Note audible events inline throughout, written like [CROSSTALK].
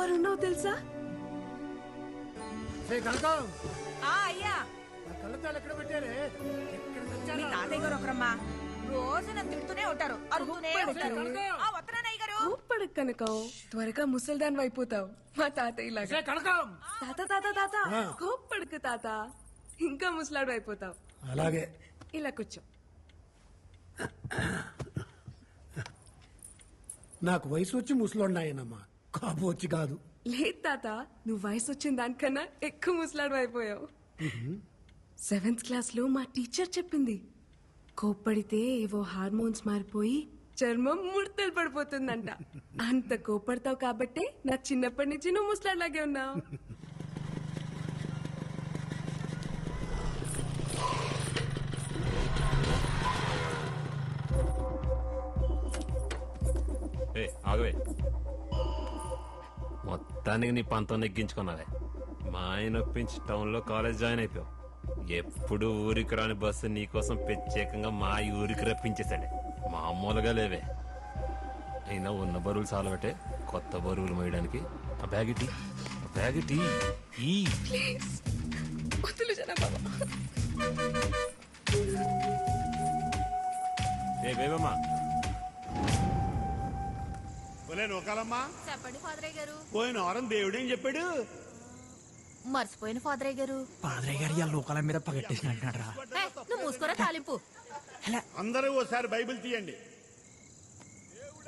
Super ఉన్నావు తెలుసా? ఆ అయ్యా. ఆ కళ్ళద్దాలు ఎక్కడ పెట్టారే? ఎక్కడ మీ తెచ్చారా? తాతయ్య గారు ఒకరమ్మా. రోజు నన్ను తిడుతూనే ఉంటారు. అరుగుతూనే ఉంటారు. ఆ వస్తున్నానయ్య గారు. ఊపడు కనకం. త్వరగా ముసల్దాన్ అయిపోతావు మా తాతయ్య లాగా తాత తాత తాత. కోప్పడుకు తాత. ఇంకా ముసలాడు అయిపోతావు అలాగే. ఇలా కూర్చో. నాకు వయసు వచ్చి ముసలోన్నాయనమ్మా కాపు వచ్చి కాదు. లేదు తాత నువ్వు వయసు వచ్చిన దానికన్నా ఎక్కువ ముసలాడు అయిపోయావు. సెవెంత్ క్లాస్లో మా టీచర్ చెప్పింది కోప్పడితే ఏవో హార్మోన్స్ మారిపోయి చర్మం ముడతలు పడిపోతుందంట. అంత కోపడతావు కాబట్టే నా చిన్నప్పటి నుంచి నువ్వు ముసలాడిలాగే ఉన్నావు. మొత్తానికి నీ పంతం నెగ్గించుకున్నావే మా ఆయన ఒప్పించి టౌన్లో కాలేజ్ జాయిన్ అయిపోయావు. ఎప్పుడు ఊరికి రాని బస్సు నీకోసం ప్రత్యేకంగా మా ఊరికి రప్పించేశాడే. మామూలుగా లేవే. అయినా ఉన్న బరువులు చాలబట్టే కొత్త బరువులు మోయడానికి. ఆ బ్యాగ్ ఇటీ. ఆ బ్యాగ్ ఇటీ. ఈ. ఏ బేబమ్మా ఒలే నూకాలమ్మా చెప్పండి ఫాదరయ్య గారు. పోయిన వారం దేవుడేం చెప్పాడు? మర్చిపోయిన ఫాదరయ్య గారు. పాదరయ్య గారు ఇవాళ లోకాల మీద పగట్టేసిన అంటున్నాడు రా ఏ, నువ్వు మూసుకోరా తాలింపు. అందరూ ఓసారి బైబిల్ తీయండి.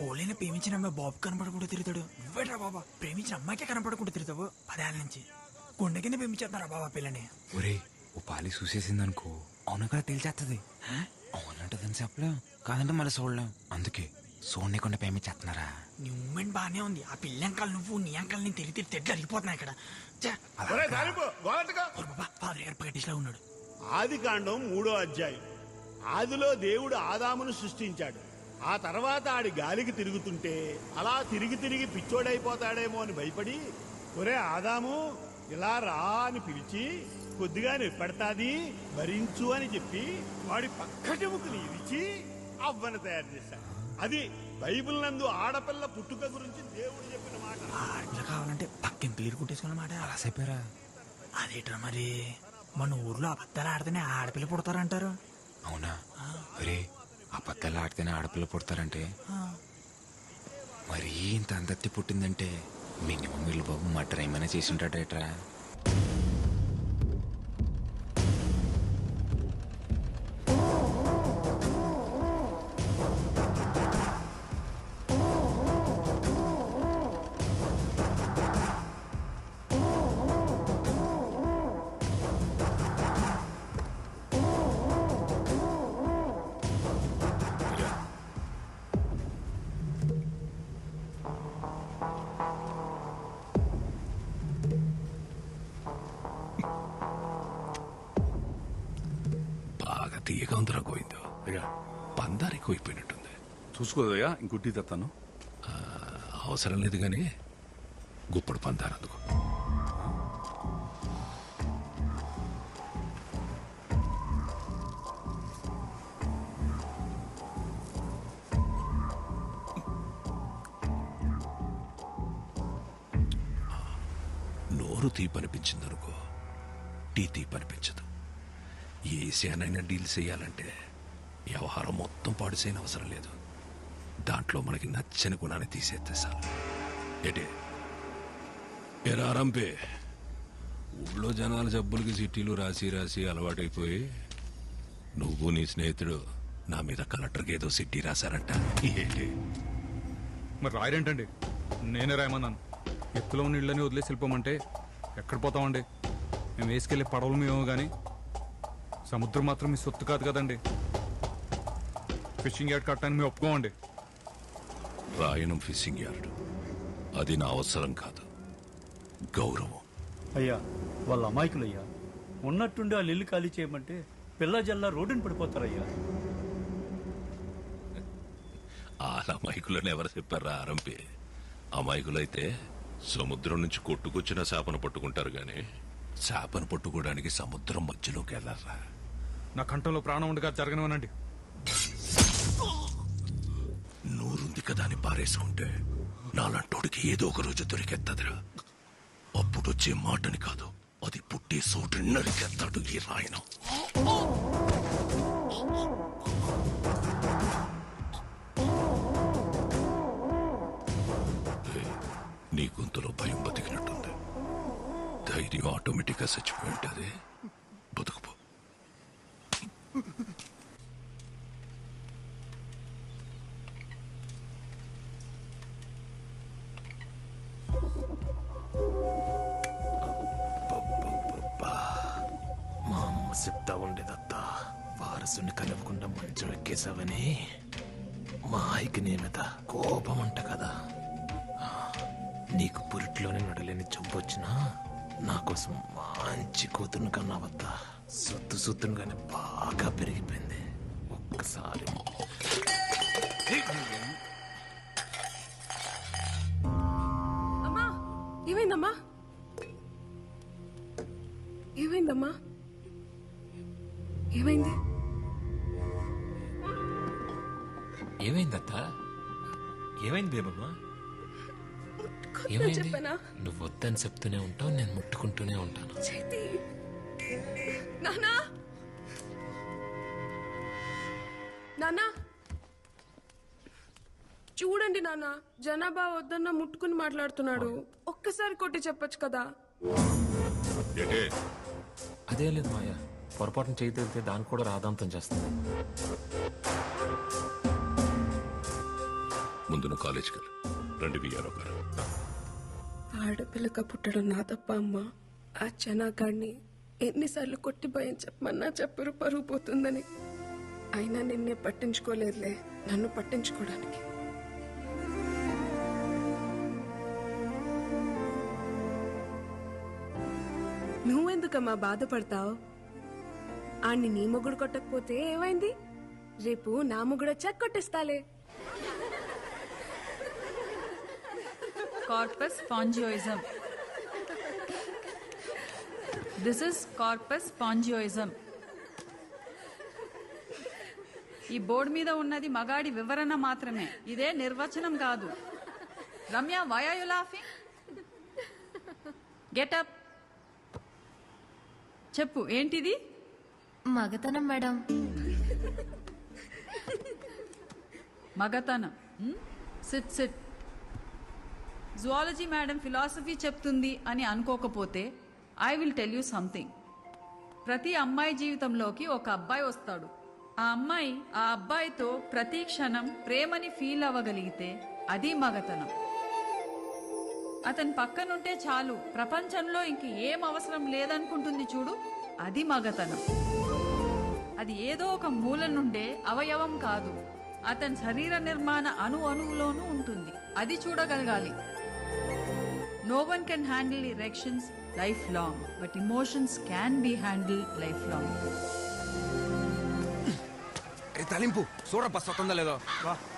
ఓలైన ప్రేమించిన అమ్మాయి బాబు కనపడకుండా తిరుగుతాడు. నువ్వేట్రా బాబా? ప్రేమించిన అమ్మాయికే కనపడకుండా తిరుగుతావు? పదేళ్ళ నుంచి. గుండె కింద ప్రేమించేస్తున్నారా బాబా పిల్లని? ఒరే ఓ పాలి చూసేసిందనుకో. అవును కదా తేల్చేస్తుంది అవునంటదని చెప్పలేం. కాదంటే మళ్ళీ చూడలేం. అందుకే చూడకుండా ప్రేమించేస్తున్నారా? నీ మూమెంట్ బానే ఉంది. ఆ పిల్ల అంకాలు నువ్వు నీ అంకాలు నేను తెలిసి తెడ్లు అరిగిపోతున్నాయి ఇక్కడ. గారు పగట్టేసిలా ఉన్నాడు. ఆది కాండం మూడో అధ్యాయం. ఆదిలో దేవుడు ఆదామును సృష్టించాడు. ఆ తర్వాత ఆడి గాలికి తిరుగుతుంటే అలా తిరిగి తిరిగి పిచ్చోడైపోతాడేమో అని భయపడి ఒరే ఆదాము ఇలా రా అని పిలిచి కొద్దిగా నిప్పడతాది భరించు అని చెప్పి వాడి పక్కటి ముక్కుని ఇరిచి అవ్వను తయారు చేశాడు. అది బైబిల్ నందు ఆడపిల్ల పుట్టుక గురించి దేవుడు చెప్పిన మాట. ఆడపిల్ల కావాలంటే పక్కన పేరు కుట్టేసుకున్నమాట అలా చెప్పారా? అదేట్రా మరి? మన ఊర్లో అబద్ధాలు ఆడితేనే ఆడపిల్ల పుడతారంటారు. అవునా? ఒరే అబద్ధాలు ఆడితేనే ఆడపిల్ల పుడతారంటే? మరీ ఇంత అందత్తి పుట్టిందంటే మినిమం వీళ్ళు బాబు మటర్ ఏమైనా చేసి ఉంటాడేట్రా? బాగా తీయగా ఉందిరా గోవిందు. అయ్యా పందారు ఎక్కువైపోయినట్టుంది చూసుకోదయ్యా ఇంకుట్టి తెస్తాను అవసరం లేదు కానీ గుప్పుడు పందారు అందుకు. నోరు తీపనిపించిందనుకో టీ తీపనిపించదు. ఏ ఏసియానైనా డీల్ చేయాలంటే వ్యవహారం మొత్తం పాడు చేయని అవసరం లేదు. దాంట్లో మనకి నచ్చని గుణాన్ని తీసేస్తే సార్ ఏటే? ఎరా రంపే ఊళ్ళో జనాల జబ్బులకి చిట్టీలు రాసి రాసి అలవాటైపోయి నువ్వు నీ స్నేహితుడు నా మీద కలెక్టర్కి ఏదో సిట్టి రాశారంట. ఏంటి? మరి రాయరేంటండి? నేనే రాయమన్నాను. ఎత్తులో ఉన్న ఇళ్ళని వదిలేసి వెళ్ళిపోమంటే ఎక్కడ పోతామండి? మేము వేసుకెళ్ళే పడవలు మేము కానీ సముద్రం మాత్రం మీ సొత్తు కాదు కదండి. ఫిషింగ్ యార్డ్ కట్టడానికి మేము ఒప్పుకోమండి. రాయనం ఫిషింగ్ యార్డ్. అది నా అవసరం కాదు. గౌరవం. అయ్యా వాళ్ళ అమాయకులయ్యా. ఉన్నట్టుండి ఆ ఇల్లు ఖాళీ చేయమంటే పిల్ల జల్లా రోడ్డుని పడిపోతారయ్యా. [LAUGHS] ఆ అమాయకులని ఎవరు చెప్పారా ఆరంపి? అమాయకులైతే సముద్రం నుంచి కొట్టుకొచ్చిన చేపను పట్టుకుంటారు గాని చేపను పట్టుకోవడానికి సముద్రం మధ్యలోకి వెళ్ళారా? నా కంఠంలో ప్రాణం ఉండగా జరగనివ్వనండి. నూరుంది కదా అని పారేసుకుంటే నాలంటోడికి ఏదో ఒక రోజు దొరికెత్తదిరా. అప్పుడు వచ్చే మాటని కాదు అది పుట్టే సోటు నరికెత్తాడు ఈ రాయన. నీ గొంతులో భయం బతికినట్టుంది. ధైర్యం ఆటోమేటిక్గా చచ్చిపోయి ఉంటుంది. చెప్తా ఉండేదత్తా. వారసుని కలవకుండా మంచం ఎక్కేసావని మా ఆయికి నీ మీద కోపం అంట కదా. నీకు పురిట్లోనే నడలేని చంపొచ్చినా నా కోసం మంచి కూతురు కన్నావత్త. సొత్తు సొత్తునుగానే బాగా పెరిగిపోయింది. ఒక్కసారి. ఏమైందమ్మా? ఏమైంది? చెప్పనా? నువ్వు వద్దని చెప్తూనే ఉంటావు నేను ముట్టుకుంటూనే ఉంటాను. చేతి. నానా! నానా! చూడండి నాన్న జనాభా వద్దన్న ముట్టుకుని మాట్లాడుతున్నాడు. ఒక్కసారి కొట్టి చెప్పొచ్చు కదా? అదే లేదు మాయా. పొరపాటున చేయి తగిలితే దాన్ని కూడా రాదాంతం చేస్తుంది. ముందు నువ్వు కాలేజీకి వెళ్ళు. రండి విఆర్ఓ గారు ఆడపిల్లక పుట్టడం నా తప్ప అమ్మ. ఆ జనాగాడిని ఎన్నిసార్లు కొట్టి భయం చెప్పమన్నా చెప్పరు పరుగు పోతుందని. అయినా నిన్నే పట్టించుకోలేదులే నన్ను పట్టించుకోవడానికి. నువ్వెందుకమ్మా బాధపడతావు? ఆణ్ణి నీ మొగుడు కొట్టకపోతే ఏమైంది? రేపు నా మొగుడు వచ్చాక కొట్టిస్తాలే. Corpus spongiosum this is corpus spongiosum ఈ బోర్డు మీద ఉన్నది మగాడి వివరణ మాత్రమే. ఇదే నిర్వచనం కాదు. Ramya why are you laughing get up చెప్పు ఏంటిది? మగతనం మేడం. మగతనం. Sit sit zoology madam philosophy చెప్తుంది అని అనుకోకపోతే I will tell you something. ప్రతి అమ్మాయి జీవితంలోకి ఒక అబ్బాయి వస్తాడు. ఆ అమ్మాయి ఆ అబ్బాయితో ప్రతి క్షణం ప్రేమని ఫీల్ అవ్వగలిగితే అది మగతనం. అతని పక్కనుంటే చాలు ప్రపంచంలో ఇంక ఏం అవసరం లేదనుకుంటుంది చూడు అది మగతనం. అది ఏదో ఒక మూల నుండే అవయవం కాదు అతని శరీర నిర్మాణ అణు అణువులోనూ ఉంటుంది అది చూడగలగాలి. No one can handle erections life long but emotions can be handle life long తలింపు చూడ బస్ వస్తుందో లేదో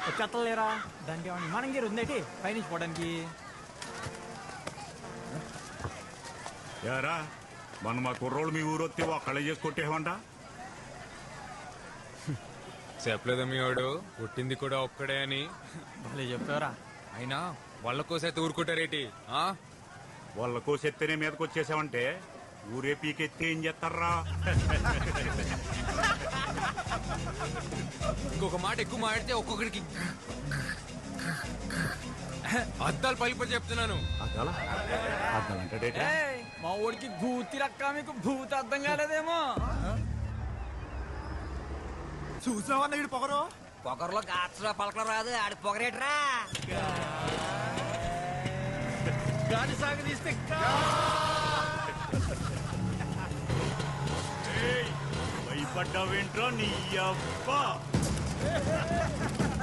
వచ్చేస్తలేరా దానికి ఏమన్నా విమానం గేరు ఉందేటి? పైనుంచి పోవడానికి. యారా మన మా కుర్రోళ్ళు మీ ఊరొత్తి ఒక్కళ్ళే చేసి కొట్టేవంట చెప్పలేదు మీ వాడు? పుట్టింది కూడా ఒక్కడే అని. భలే చెప్పారా అయినా వాళ్ళ కోసైతే ఊరుకుంటారేటి? ఆ? వాళ్ళ కోసెత్తేనే మీదకి వచ్చేసావంటే ఊరే పీకెత్తి ఏం చేస్తారా ఇంకొక మాట ఎక్కువ మాడితే ఒక్కొక్కడికి అద్దాలు పలిపడి చెప్తున్నాను. ఏయ్, మా ఊడికి భూతి రక్క మీకు భూత అర్థం కాలేదేమో. చూసావా పొగరు? పొగర్లో గాత్ర పలకలు రాదు ఆడి పొగరేట్రా. గాలి సాగదీస్తే భయపడ్డావేంట్రా నీ అబ్బా? [LAUGHS]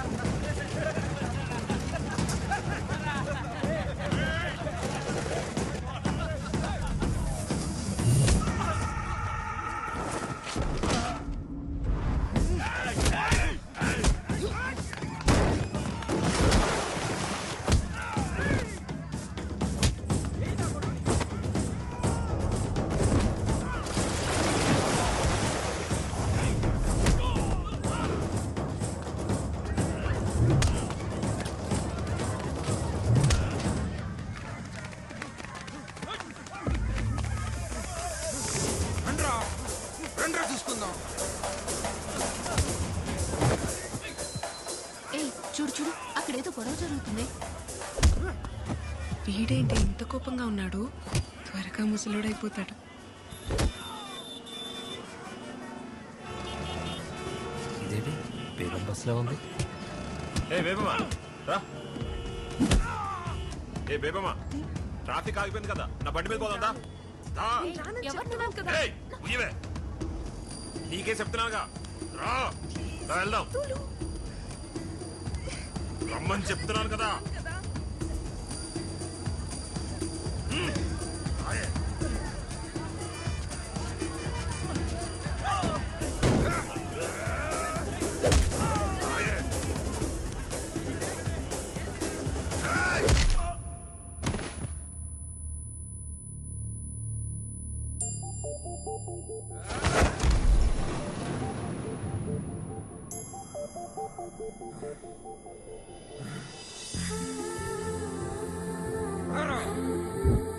వీడేంటి ఇంత కోపంగా ఉన్నాడు? త్వరగా ముసలోడైపోతాడు. ఇదేంటి? బేగం బస్సులో ఉంది? ఏ బేబమ్మా రా. ఏ బేబమ్మా ట్రాఫిక్ ఆగిపోయింది కదా. నా బండి మీద పోదా నీకే చెప్తున్నానుగా రా. రా, వెళ్దాం. రమ్మని చెప్తున్నాను కదా. Ha ha ha! ఏయ్,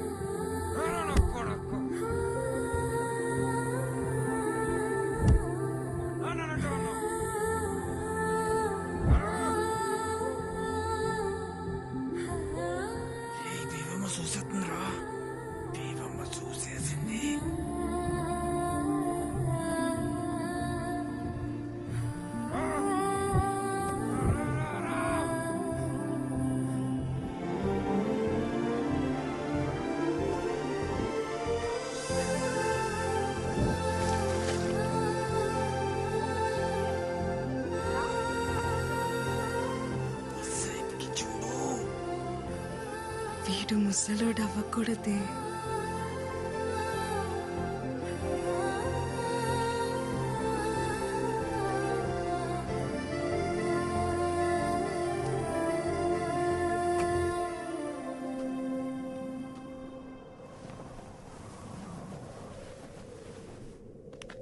వీడు ముసలోడు అవ్వకూడదే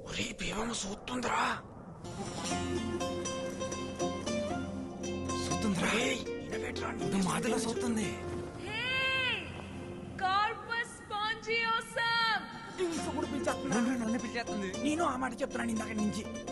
ఒరే దేవమ్మ చూస్తుందిరా చూస్తుందిరా నన్ను పిలిచేస్తుంది. నేను ఆ మాట చెప్తున్నాను ఇందాక నుంచి.